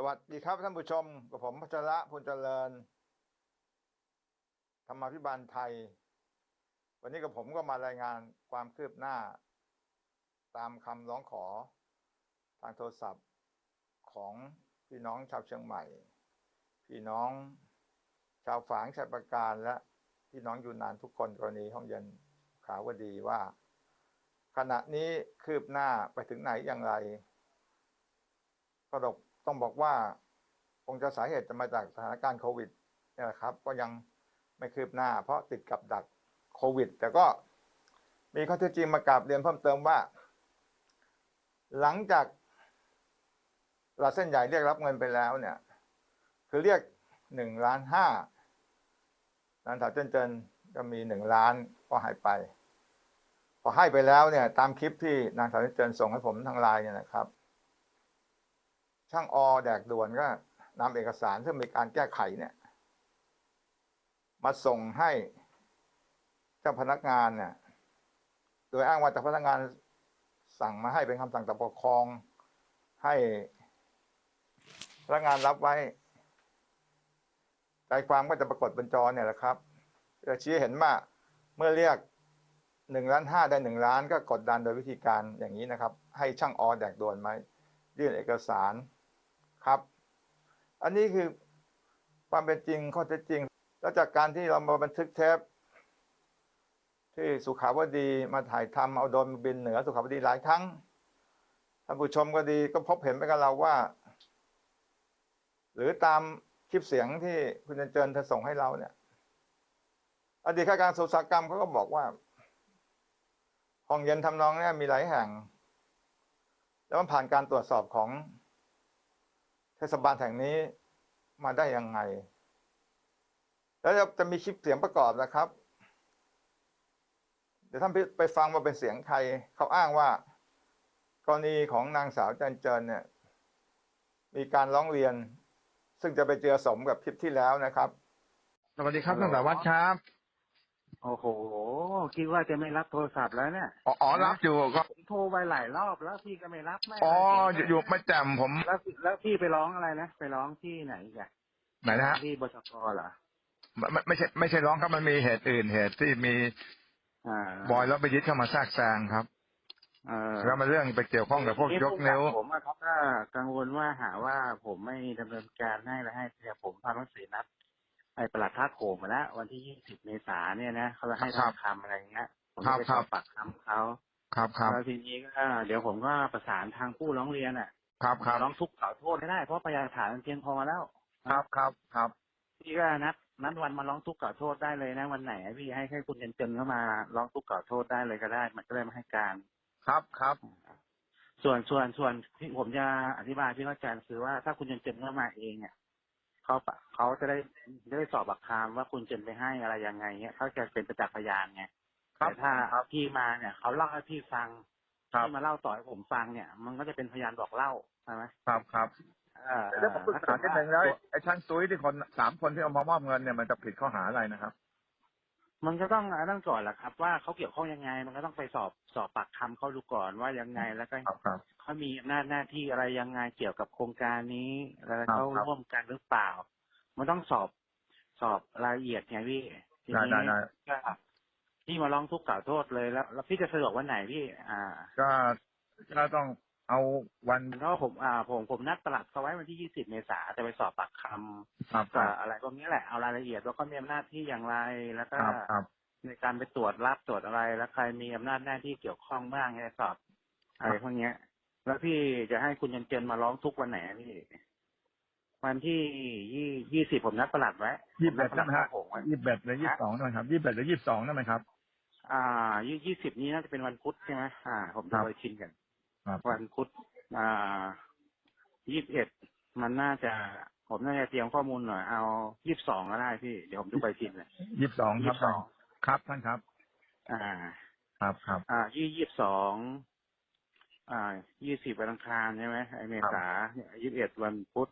สวัสดีครับท่านผู้ชมกับผมพัชระพลเจริญ ธรรมาภิบาลไทย วันนี้กับผมก็มารายงานความคืบหน้า ตามคำร้องขอทางโทรศัพท์ของพี่น้องชาวเชียงใหม่ พี่น้องชาวฝางชายประการและพี่น้องอยูนนานทุกคนกรณีห้องเย็นขาวดีว่า ขณะนี้คืบหน้าไปถึงไหนอย่างไรก็ต้อง ต้องบอกว่าคงจะสาเหตุจะมาจากสถานการณ์โควิดนี่แหละครับ ก็ยังไม่คืบหน้า เพราะติดกับดักโควิด แต่ก็มีข้อเท็จจริงมากราบเรียนเพิ่มเติมว่า หลังจากเราเส้นใหญ่เรียกรับเงินไปแล้วเนี่ย คือเรียกหนึ่งล้านห้านางสาวเจนเจนก็มีหนึ่งล้านก็หายไป พอให้ไปแล้วเนี่ย ตามคลิปที่นางสาวเจนเจนส่งให้ผมทางไลน์เนี่ยนะครับ ช่างอแดกด่วนก็นำเอกสารซึ่งมีการแก้ไขเนี่ย มาส่งให้เจ้าพนักงานเนี่ย โดยอ้างว่าเจ้าพนักงานสั่งมาให้เป็นคำสั่งตามปกครองให้พนักงานรับไว้ใจความก็จะปรากฏบนจอเนี่ยแหละครับจะชี้เห็นว่าเมื่อเรียกหนึ่งล้านห้าได้หนึ่งล้านก็กดดันโดยวิธีการอย่างนี้นะครับ ให้ช่างอแดกด่วนไหมยื่นเอกสาร ครับ อันนี้คือความเป็นจริงข้อเท็จจริง แล้วจากการที่เรามาบันทึกเทปที่สุขาวดีมาถ่ายทำเอาโดนบินเหนือสุขาวดีหลายครั้งท่านผู้ชมก็ดีก็พบเห็นไปกับเราว่า หรือตามคลิปเสียงที่คุณเจริญเธอส่งให้เราเนี่ย อดีตข้าราชการสุสกรรมเขาก็บอกว่าห้องเย็นทำนองเนี่ยมีหลายแห่ง แล้วมันผ่านการตรวจสอบของ เทศบาลแห่งนี้มาได้ยังไง แล้วจะมีคลิปเสียงประกอบนะครับ เดี๋ยวท่านไปฟังว่าเป็นเสียงใครเขาอ้างว่า กรณีของนางสาวจันเจินเนี่ย มีการร้องเรียน ซึ่งจะไปเจอสมกับคลิปที่แล้วนะครับ สวัสดีครับท่านสารวัตรครับ โอ้โห คิดว่าจะไม่รับโทรศัพท์แล้วเนี่ยอ๋ออ๋อรับอยู่ก็ผมโทรไปหลายรอบแล้วพี่ก็ไม่รับไม่อ๋อรับอยู่อยู่ประจำผมแล้วแล้วพี่ไปร้องอะไรนะไปร้องที่ไหนอีกันไหนนะฮะที่บชกเหรอไม่ไม่ไม่ใช่ไม่ใช่ร้องครับมันมีเหตุอื่นเหตุที่มีอ่าบอยแล้วไปยึดเข้ามาแทรกแซงครับเออแล้วมาเรื่องไปเกี่ยวข้องกับพวกยกนิ้วผมอะครับก็กังวลว่าหาว่าผมไม่ดำเนินการให้และให้เดี๋ยวผมทำหนังสือนัด ไอ้ประหลัดท่าโขมมาแล้ววันที่ยี่สิบเมษาเนี่ยนะเขาจะให้ครับทำคำอะไรเงี้ยผมครัจะบไปคสรัอบบปากคำเขาครับครับแล้วทีนี้ก็เดี๋ยวผมก็ประสานทางผู้ร้องเรียนอะ ครับครับร้องทุกข์กล่าวโทษให้ได้เพราะพยานหลักฐานมันเพียงพอแล้ว ครับครับครับพี่ก็นัดนัดวันมาร้องทุกข์กล่าวโทษได้เลยนะวันไหนอะพี่ให้ให้คุณเจนเจนเข้ามาร้องทุกข์กล่าวโทษได้เลยก็ได้ มันก็ได้มาให้การ ครับครับ ส่วนส่วนส่วนที่ผมจะอธิบายพี่เข้าใจคือว่าถ้าคุณเจนเจนเข้ามาเองเนี่ย เขาปะเขาจะได้จะได้สอบปากคำว่าคุณเจนไปให้อะไรยังไงเนี่ยเขาจะเป็นประจักษ์พยานไงครับแต่ถ้าครับพี่มาเนี่ยเขาเล่าให้พี่ฟังครับพี่มาเล่าต่อให้ผมฟังเนี่ย มันก็จะเป็นพยานบอกเล่าใช่ไหมครับครับเออแล้วผมปรึกษานิดนึงแล้วไอ้ชั้นซุยที่คนสามคนที่เอามามอบเงินเนี่ยมันจะผิดข้อหาอะไรนะครับ มันก็ต้องอันนั้นก่อนแหละครับ ว่าเขาเกี่ยวข้องยังไง มันก็ต้องไปสอบสอบปากคำเขาดูก่อนว่ายังไงแล้วก็ครับครับ เขามีอำนาจหน้าที่อะไรยังไงเกี่ยวกับโครงการนี้แล้วครับเขาครับ ร่วมกันหรือเปล่า มันต้องสอบสอบรายละเอียดไงพี่ทีได้นี้ได้ได้ก็พี่มาร้องทุกข์กล่าวโทษเลยแล้วแล้วพี่จะสะดวกวันไหนพี่ อ่า ก็ก็ต้องเอาวันเพราะว่าผมอ่าผมผมนัดตลาดเขาไว้วันที่ 20 เมษาจะไปสอบปากคครับำครักับบอะไรพวกนี้แหละเอารายละเอียดว่าเขามีอำนาจที่อย่างไรแล้วก็ครับครับ ในการไปตรวจรับตรวจอะไร แล้วใครมีอำนาจหน้าที่เกี่ยวข้องบ้างในสอบอะไรพวกเนี้ย แล้วพี่จะให้คุณยันเจนมาร้องทุกข์วันไหนอะพี่ วันที่ยี่ยี่สิบผมนัดประหลัดไว้ยี่สิบเอ็ดผมนัใช่ไหมฮะผมไว้ยี่สิบเอ็ดหรือยี่สิบสองนั่นครับยี่สิบเอ็ดหรือยี่สิบสองนั่นไหมครับ อ่ายี่ยี่สิบนี้น่าจะเป็นวันพุธใช่ไหมอ่า ผมครัจะบไปชินกันครับวันพุธอ่ายี่สิบเอ็ดมันน่าจะ ผมน่าจะเตรียมข้อมูลหน่อยเอายี่สิบสองก็ได้พี่เดี๋ยวผมจะไปชินเลยยี่สิบสองคยี่รับสิบสองครับท่านครับ อ่า ครับครับ อ่ายี่ยี่สิบสอง อ่ายี่สิบวันอังคารใช่ไหมไอเมษายี่สิบเอ็ดวันพุธ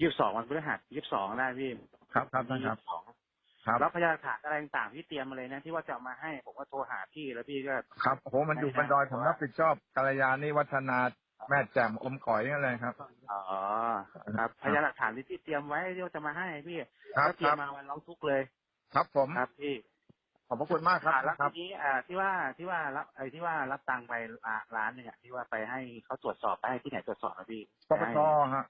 ยี่สิบสองวันพฤหัสยี่สิบสองได้พี่ครับครับท่านครับยี่สิบสองครับแล้วพยานหลักฐานอะไรต่างๆที่เตรียมมาเลยนะที่ว่าจะเอามาให้ผมก็โทรหาพี่แล้วพี่ก็ ครับโอ้โหมันอยู่บนดอยผมรับผิดชอบกัลยาณิวัฒนาแม่แจ่มอมก๋อยนั่นเลยครับ อ๋อ ครับ พยานหลักฐานที่พี่เตรียมไว้ที่ว่าจะมาให้พี่ครับก็เตรีคยรัมบมาวันร้องทุกข์เลย ครับผม ครับพี่ ขอบพระคุณมากครับอ่าแล้วครัทีบ นี้อ่าที่ว่าที่ว่ารับไอ้ที่ว่ารับตังค์ไปอ่าร้านหนึงอะที่ว่าไปให้เขาตรวจสอบไปให้ที่ไหนตรวจสอบนะพี่ปปชฮะ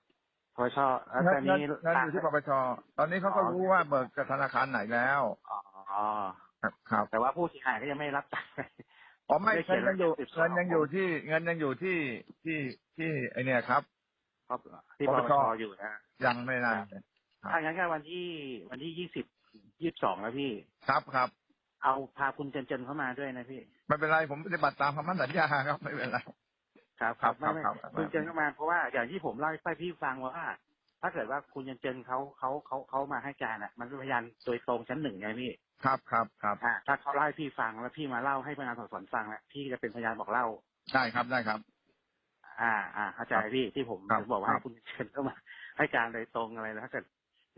ปปชแล้วเงิตอนเงินนี้เงินอยู่ที่ปปชตอนนี้เขาก็รู้ว่าเบิกจากธนาคารไหนแล้วอ๋อครับครับแต่ว่าผู้เสียหายก็ยังไม่รับตังค์อ๋อไม่ไม่เขีเงิยนนยังอยู่ไว้72เงินยังอยู่ที่เงินยังอยู่ที่ที่ที่ไอเนี่ยครับ ครับที่ปปปปชชอยู่นะ ยังไม่นาน ครับ ถ้างั้นก็วันที่วันที่ยี่สิบยี่สิบสองแล้วพี่ ครับครับ เอาพาคุณเจนเจนเข้ามาด้วยนะพี่ไม่เป็นไรผมปฏิบัติตามคำมั่นสัญญาครับไม่เป็นไรครับครับไม่ไม่ครับครับคุณเจนเข้ามาเพราะว่าอย่างที่ผมเล่าให้พี่ฟังว่า ถ้าเกิดว่าคุณเจนเจนเขาเขาเขาเขามาให้การอะ มันเป็นพยานโดยตรงชั้นหนึ่งไงพี่ครับครับครับอ่าถ้าเขาเล่าให้พี่ฟังแล้วพี่มาเล่าให้พนักงานสอบสวนฟังอะพี่จะเป็นพยานบอกเล่าได้ครับได้ครับ อ่า อ่าเข้าใจพี่ที่ผมครับถึงบอกว่าครัให้บคุณเจนเข้ามาให้การโดยตรงอะไรแล้วถ้าเกิด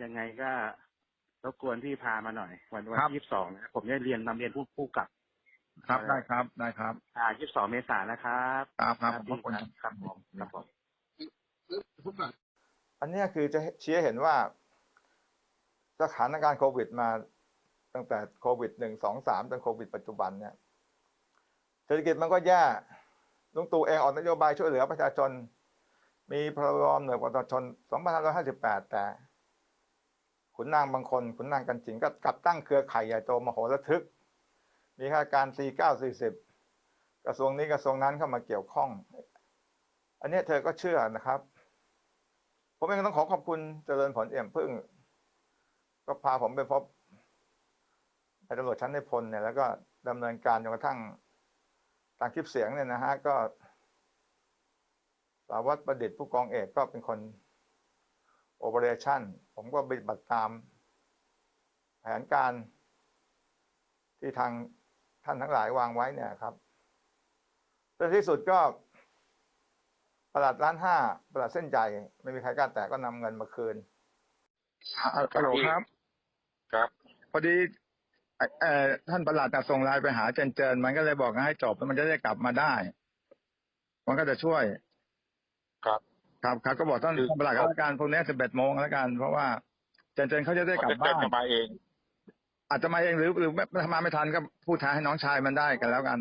ยังไงก็ รบกวนพี่พามาหน่อย วันวันที่ยี่สิบสองนะผมจะเรียนนำเรียนผู้ผู้กับ ครับได้ครับได้ครับ อ่ายี่สิบสองเมษายนนะครับครับครับขอบพพี่ระคุณครับครับผมครับผมอันเนี้ยคือจะชี้ให้เห็นว่าสถานการณ์โควิดมาตั้งแต่โควิดหนึ่งสองสามจนโควิดปัจจุบันเนี่ยเศรษฐกิจมันก็แย่ลุงตู่เองออกนโยบายช่วยเหลือประชาชน มีพรบหน่วยประชาชน 2558 แต่ ขุนนางบางคนขุนนางกันจิงก็กลับตั้งเครือข่ายใหญ่โตมโหฬารทึก มีข้าการตีเก้าสี่สิบกระทรวงนี้กระทรวงนั้นเข้ามาเกี่ยวข้อง อันนี้เธอก็เชื่อนะครับ ผมเองต้องขอขอบคุณเจริญผลเอี่ยมพึ่ง ก็พาผมไปพบนายตำรวจชั้นในพลเนี่ยแล้วก็ดำเนินการจนกระทั่งตามคลิปเสียงเนี่ยนะฮะก็สาวัตรประดิษฐ์ผู้กองเอกก็เป็นคน โอเปอเรชั่นผมก็ปฏิบัติตาม แผนการที่ทางท่านทั้งหลายวางไว้เนี่ยครับแต่ที่สุดก็ประหลัดร้านห้าประหลัดเส้นใจ ไม่มีใครกล้าแตะก็นำเงินมาคืน ฮัลโหลครับ ครับพอดีเอ่อเอ่อท่านประหลัดน่ะส่งไลน์ไปหาเจนเจนมันก็เลยบอกให้จบแล้วมันจะได้กลับมาได้ มันก็จะช่วย ครับ ครับครับก็บอกท่านคือท่านประหลัดก็แล้วกันพรุ่งนี้สิบเอ็ดโมงแล้วกัน เพราะว่าเจนเจนเขาจะได้กลับบ้านจะมาเอง อาจจะมาเองหรือหรือไม่ถ้ามาไม่ทันก็พูดท้ายให้น้องชายมันได้กันแล้วกัน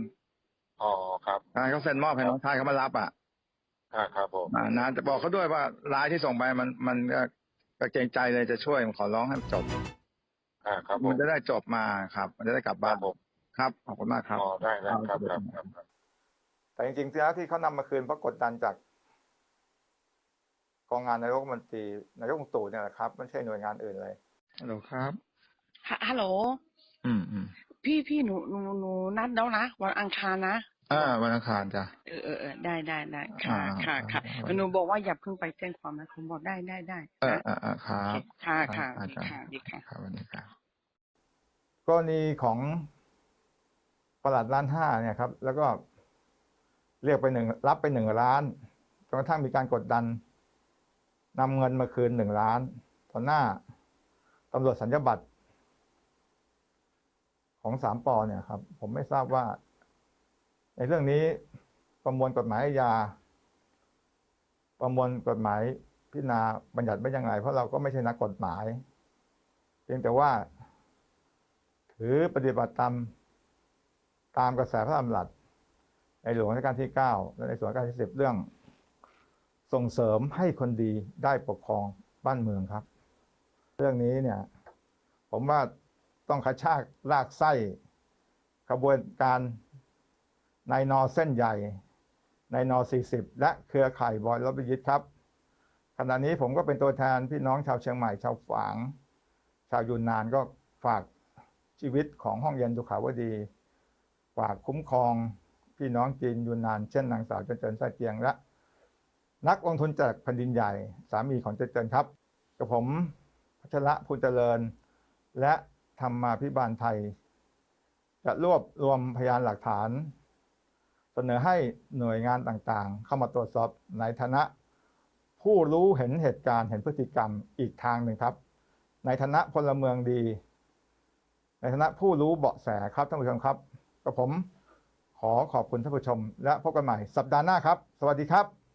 อ๋อครับให้เขาเซ็นมอบให้น้องชายเขามารับอะอ่าครับผมอ่านะจะบอกเขาด้วยว่าไลน์ที่ส่งไปมันมันก็ก็เกรงใจเลยจะช่วยขอร้องให้จบอ่าครับผมมันจะได้จบมาครับ มันจะได้กลับคบ้ารันบผมครับขอบคุณมากครับอ๋อได้ได้เอาครับเดี๋ยวครับครับครับแต่จริงๆแล้วที่เขานำมาคืนเพราะกดดันจาก กองงานนายกรัฐมนตรีนายกลุงตู่เนี่ยแหละครับ ไม่ใช่หน่วยงานอื่นเลยฮัลโหลครับฮะฮัลโหล อืมอืมพี่พี่หนูหนูหนูนัดแล้วนะวันอังคารนะอ่าวันอังคารจ้ะ เออเออเออได้ได้ได้ค่ะอ่าค่ะค่ะอ่า หนูบอกว่าอย่าเพิ่งไปแจ้งความนะผมบอกได้ได้ได้เออนะเออเออครัโอเคบค่ะค่ะครับดีค่ะดีค่ะ ครับวันนี้ครับ กรณีของประหลัดล้านห้าเนี่ยครับ แล้วก็เรียกไปหนึ่งรับไปหนึ่งล้านจนกระทั่งมีการกดดัน นำเงินมาคืนหนึ่งล้านต่อหน้าตำรวจสัญญบัตร ของสามปอเนี่ยครับ ผมไม่ทราบว่า ในเรื่องนี้ประมวลกฎหมายอาญาประมวลกฎหมายพิจารณาบัญญัติไม่ยังไง เพราะเราก็ไม่ใช่นักกฎหมาย เพียงแต่ว่า ถือปฏิบัติตามตามกระแสพระดำรัสในหลวงรัชกาลที่ 9 และในส่วนรัชกาลที่ 10 เรื่อง ส่งเสริมให้คนดีได้ปกครองบ้านเมืองครับ เรื่องนี้เนี่ยผมว่าต้องกระชากลากไส้ขบวนการนายนอเส้นใหญ่นายนอ 40 และเครือข่ายบอยลบยิทครับขณะนี้ผมก็เป็นตัวแทนพี่น้องชาวเชียงใหม่ชาวฝาง ชาวยูนนานก็ฝากชีวิตของห้องเย็นสุขาวดี ฝากคุ้มครองพี่น้องจีนยูนนาน เช่นนางสาวเจนเจินไส้เจียงและ นักลงทุนจากแผ่นดินใหญ่ สามีของเจนเจินครับ กับผมพัชระพูนเจริญ และธรรมาพิบาลไทย จะรวบรวมพยานหลักฐาน เสนอให้หน่วยงานต่างๆ เข้ามาตรวจสอบในฐานะ ผู้รู้เห็นเหตุการณ์เห็นพฤติกรรมอีกทางหนึ่งครับ ในฐานะพลเมืองดี ในฐานะผู้รู้เบาะแสครับท่านผู้ชมครับกับผมขอขอบคุณท่านผู้ชม และพบกันใหม่สัปดาห์หน้าครับ สวัสดีครับ